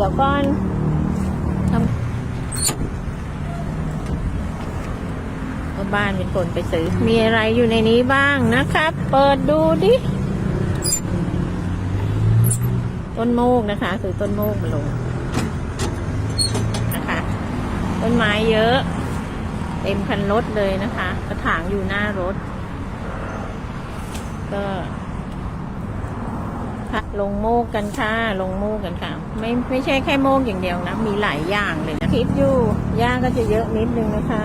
ดี๋ยวก่อนที่บ้านเป็นคนไปซื้อ มีอะไรอยู่ในนี้บ้างนะครับ เปิดดูดิ ต้นโมกนะคะซื้อต้นโมกมาลงนะคะ ต้นไม้เยอะ เต็มคันรถเลยนะคะ กระถางอยู่หน้ารถ ก็ ค่ะลงโมกกันค่ะลงโมกกันค่ะ ไม่ไม่ใช่แค่โมกอย่างเดียวนะ มีหลายอย่างเลยนะคลิปอยู่ย่าก็จะเยอะนิดนึงนะคะ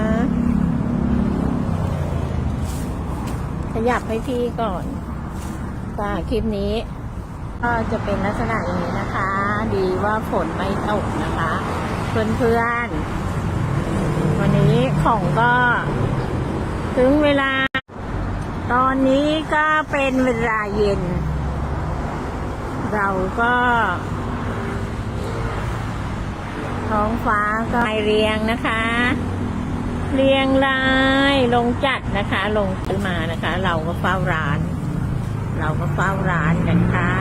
ขยับให้พี่ก่อนค่ะคลิปนี้ ก็จะเป็นลักษณะอย่างนี้นะคะ ดีว่าฝนไม่ตกนะคะ เพื่อนๆ วันนี้ของก็ ถึงเวลา ตอนนี้ก็เป็นเวลาเย็น เราก็ท้องฟ้าก็เรียงนะคะ เรียงรายลงจัดนะคะ ลงขึ้นมานะคะ เราก็เฝ้าร้าน เราก็เฝ้าร้านกันค่ะ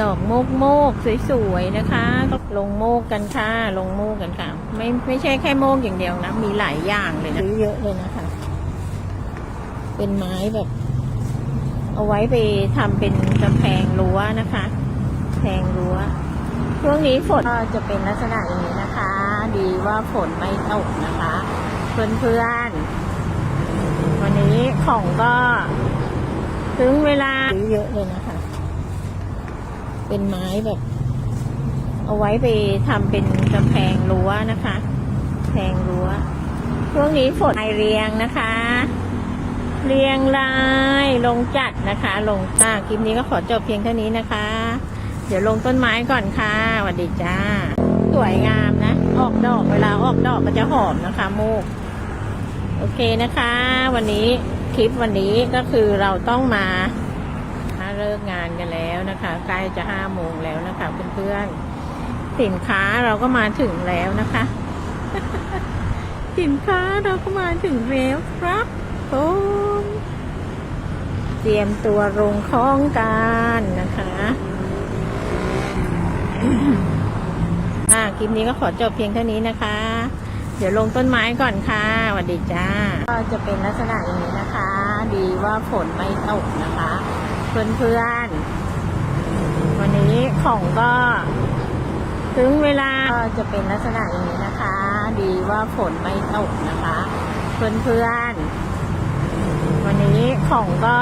ดอกโมกโมกสวยๆนะคะ ก็ลงโมกกันค่ะ ลงโมกกันค่ะ ไม่ไม่ใช่แค่โมกอย่างเดียวนะ มีหลายอย่างเลยนะซื้อเยอะเลยนะคะ เป็นไม้แบบ เอาไว้ไปทำเป็นกำแพงรั้วนะคะแพงรั้วช่วงนี้ฝนก็จะเป็นลักษณะอย่างนี้นะคะ ดีว่าฝนไม่ตกนะคะ เพื่อนๆ วันนี้ของก็ ถึงเวลาถือเยอะเลยนะคะ เป็นไม้แบบ เอาไว้ไปทำเป็นกำแพงรั้วนะคะแพงรั้วช่วงนี้ฝนเรียงนะคะ เรียงรายลงจัดนะคะ ลงอ่าคลิปนี้ก็ขอจบเพียงเท่านี้นะคะ เดี๋ยวลงต้นไม้ก่อนค่ะสวัสดีจ้า สวยงามนะ ออกดอกเวลาออกดอกก็จะหอมนะคะโมกโอเคนะคะ วันนี้คลิปวันนี้ก็คือเราต้องมาเลิกงานกันแล้วนะคะใกล้จะห้าโมงแล้วนะคะเพื่อนๆสินค้าเราก็มาถึงแล้วนะคะ สินค้าเราก็มาถึงแล้วครับผม เตรียมตัวลงคล้องกันนะคะอ่าคลิปนี้ก็ขอจบเพียงเท่านี้นะคะ เดี๋ยวลงต้นไม้ก่อนค่ะสวัสดีจ้า ก็จะเป็นลักษณะอย่างนี้นะคะ ดีว่าฝนไม่ตกนะคะ เพื่อนๆ วันนี้ของก็ ถึงเวลา ก็จะเป็นลักษณะอย่างนี้นะคะ ดีว่าฝนไม่ตกนะคะ เพื่อนๆ นี้ของก็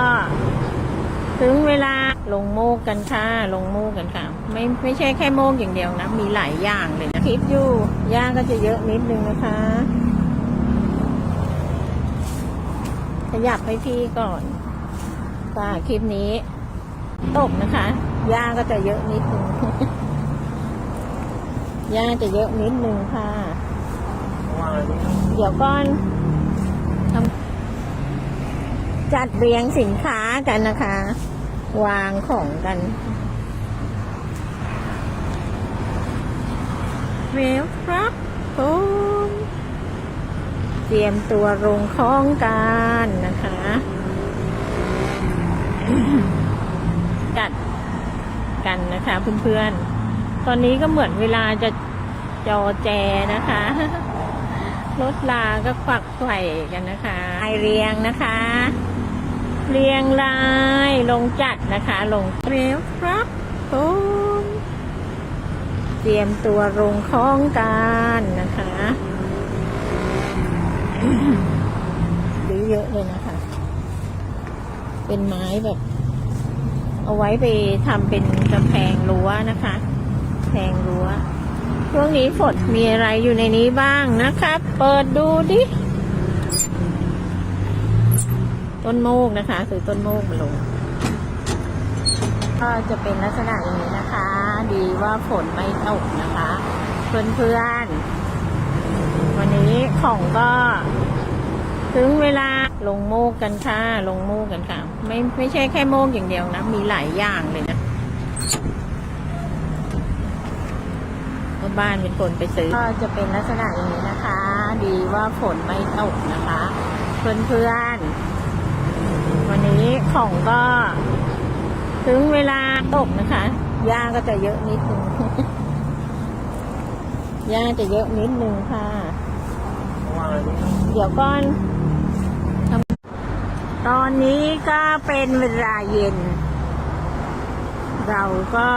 ถึงเวลาลงโมกกันค่ะ ลงโมกกันค่ะ ไม่ไม่ใช่แค่โมกอย่างเดียวนะ มีหลายอย่างเลยนะคลิปอยู่ย่าก็จะเยอะนิดนึงนะคะ ขยับให้พี่ก่อนค่ะคลิปนี้ ตกนะคะย่าก็จะเยอะนิดนึงย่าจะเยอะนิดนึงค่ะ เดี๋ยวก่อน จัดเรียงสินค้ากันนะคะ วางของกันเวลครับผมเตรียมตัวลงคล้องกันนะคะจัดกันนะคะเพื่อนๆ ตอนนี้ก็เหมือนเวลาจะจอแจนะคะรถลาก็ควักไข่กันนะคะไอเรียงนะคะ เรียงรายลงจัดนะคะ ลงเร็วครับผมเตรียมตัวลงคล้องกันนะคะซื้อเยอะเลยนะคะ เป็นไม้แบบ เอาไว้ไปทำเป็นกำแพงรั้วนะคะแพงรั้วช่วงนี้ฝนมีอะไรอยู่ในนี้บ้างนะครับ เปิดดูดิ ต้นโมกนะคะซื้อต้นโมกมาลง ก็จะเป็นลักษณะอย่างนี้นะคะ ดีว่าฝนไม่ตกนะคะ เพื่อนๆ วันนี้ของก็ ถึงเวลาลงโมกกันค่ะ ลงโมกกันค่ะ ไม่ไม่ใช่แค่โมกอย่างเดียวนะ มีหลายอย่างเลยนะว่าบ้านเป็นคนไปซื้อ ก็จะเป็นลักษณะอย่างนี้นะคะ ดีว่าฝนไม่ตกนะคะ เพื่อนๆวันนี้ ของก็ ถึงเวลาตกนะคะหญ้าก็จะเยอะนิดนึงหญ้าจะเยอะนิดนึงค่ะ เดี๋ยวก่อนตอนนี้ก็เป็นเวลาเย็น เราก็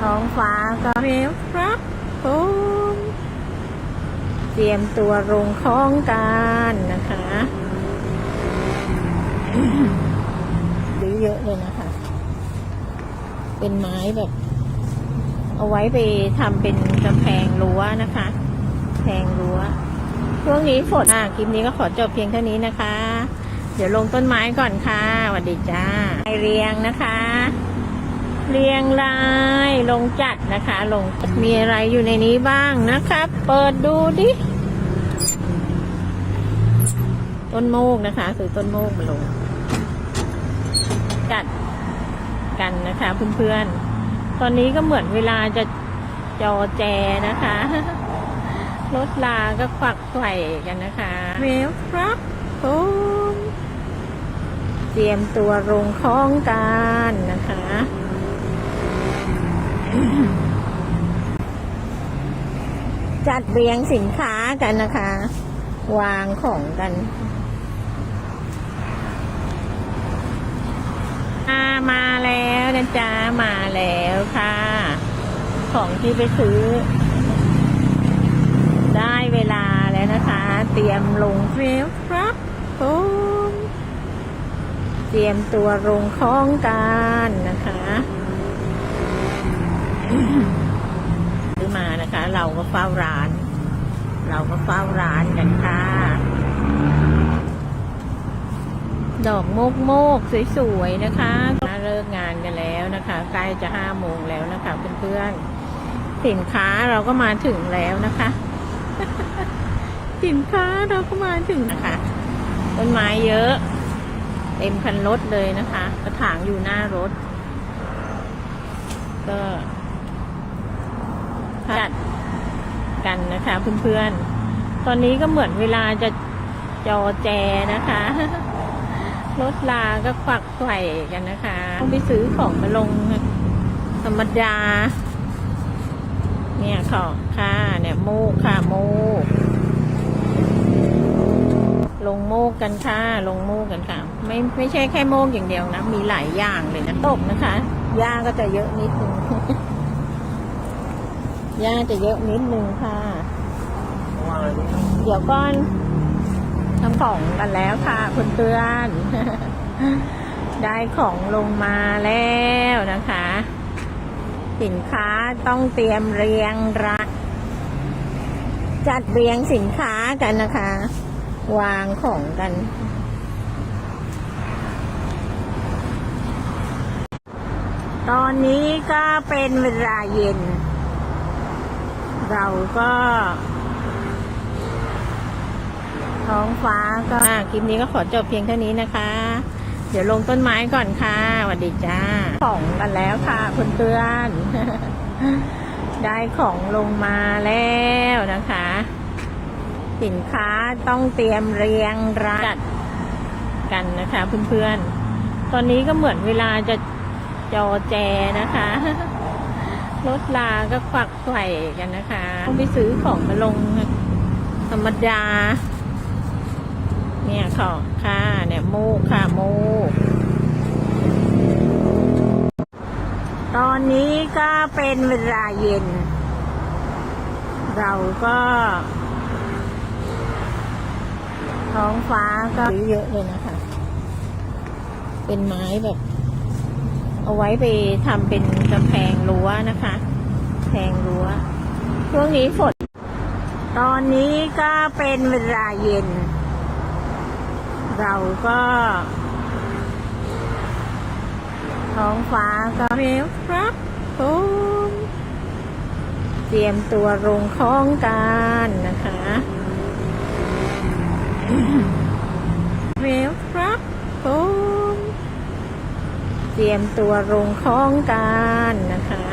ท้องฟ้าก็เรียบครับผมเตรียมตัวลงคล้องกันนะคะ ซื้อเยอะเลยนะคะ เป็นไม้แบบ เอาไว้ไปทำเป็นกำแพงรั้วนะคะแพงรั้ว ช่วงนี้ฝนอะ คลิปนี้ก็ขอจบเพียงเท่านี้นะคะ เดี๋ยวลงต้นไม้ก่อนค่ะสวัสดีจ้าเรียงนะคะ เรียงรายลงจัดนะคะ ลงมีอะไรอยู่ในนี้บ้างนะครับเปิดดูดิต้นโมกนะคะซื้อต้นโมกมาลง จัดกันนะคะเพื่อนๆ ตอนนี้ก็เหมือนเวลาจะจอแจนะคะ รถลาก็ควักไขว่กันนะคะเวลครับผมเตรียมตัวลงคล้องกันนะคะจัดเรียงสินค้ากันนะคะ วางของกัน อามาแล้วนะ จ๊ะมาแล้วค่ะ ของที่ไปซื้อ ได้เวลาแล้วนะคะ เตรียมลงเฟลครับผมเตรียมตัวลงคล้องกันนะคะซื้อมานะคะ เราก็เฝ้าร้าน เราก็เฝ้าร้านกันค่ะ ดอกโมกโมกสวยๆนะคะ เลิกงานกันแล้วนะคะใกล้จะห้าโมงแล้วนะคะเพื่อนๆสินค้าเราก็มาถึงแล้วนะคะ สินค้าเราก็มาถึงนะคะต้นไม้เยอะเต็มคันรถเลยนะคะ กระถางอยู่หน้ารถ ก็จัดกันนะคะเพื่อนๆ ตอนนี้ก็เหมือนเวลาจะจอแจนะคะ รถลาก็ควักไข่กันนะคะต้องไปซื้อของมาลง ธรรมดา เนี่ยของค่ะ เนี่ยโมกค่ะโมกลงโมกกันค่ะ ลงโมกกันค่ะ ไม่ไม่ใช่แค่โมกอย่างเดียวนะ มีหลายอย่างเลยนะตกนะคะหญ้าก็จะเยอะนิดนึงหญ้าจะเยอะนิดนึงค่ะ เดี๋ยวก่อน ทำของกันแล้วค่ะคุณเตือนได้ของลงมาแล้วนะคะ สินค้าต้องเตรียมเรียงรักจัดเรียงสินค้ากันนะคะ วางของกัน ตอนนี้ก็เป็นเวลาเย็น เราก็ ท้องฟ้าก็อะคลิปนี้ก็ขอจบเพียงเท่านี้นะคะ เดี๋ยวลงต้นไม้ก่อนค่ะสวัสดีจ้าของกันแล้วค่ะคุณเพื่อนได้ของลงมาแล้วนะคะ สินค้าต้องเตรียมเรียงรัดกันนะคะเพื่อนๆ ตอนนี้ก็เหมือนเวลาจะจอแจนะคะ รถลาก็ควักไขว่กันนะคะต้องไปซื้อของมาลงธรรมดาเนี่ย ของค่ะเนี่ยโมกค่ะโมกตอนนี้ก็เป็นเวลาเย็น เราก็ ท้องฟ้าก็เยอะเลยนะคะ เป็นไม้แบบ เอาไว้ไปทำเป็นกำแพงรั้วนะคะแพงรั้วช่วงนี้ฝนตอนนี้ก็เป็นเวลาเย็น เราก็ท้องฟ้าก็เรียบครับผมเตรียมตัวลงคล้องกันนะคะเรียบครับผมเตรียมตัวลงคล้องกันนะคะ